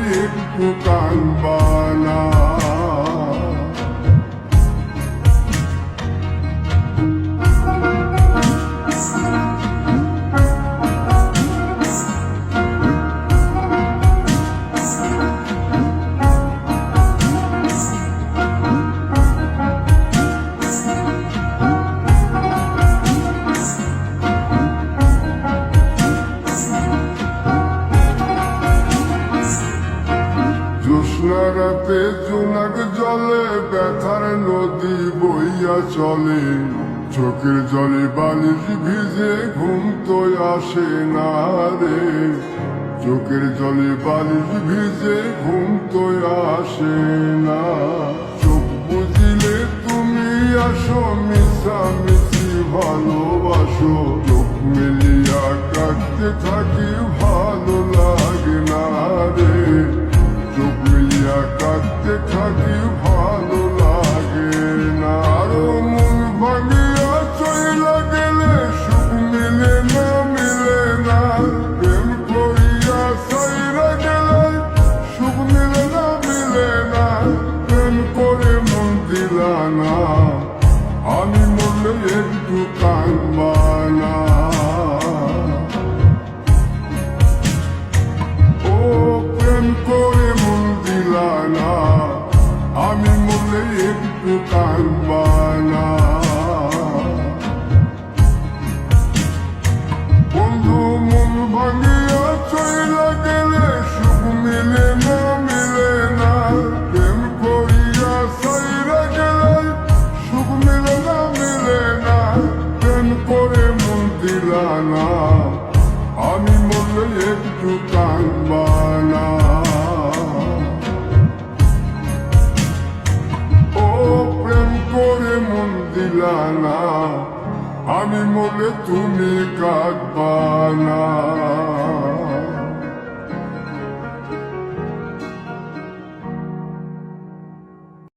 মনে একটু কানবানা রাতে জোনাক জলে, ব্যথার নদী বইয়া চলে। চোখের জলে বালিশ ভিজে ঘুম তো আসে না রে। চোখের জলে বালিশ ভিজে ঘুম তো আসে না। চোখ বুঝিলে তুমি আসো মিশা মিশি ভালোবাসো। চোখ মিলিয়া কাটতে থাকি না মিলে না প্রেম করে মন দিলা না। আমি মরলে একটু কানবানা ও, প্রেম করে মন দিলা না, আমি মনে একটু কানবানা বন্ধু, মন ভাঙিয়া করে মন দিলা না আমি মনে একটু কানবানা ও প্রেম করে মন দিলা আমি মনে তুমি কাঁদবানা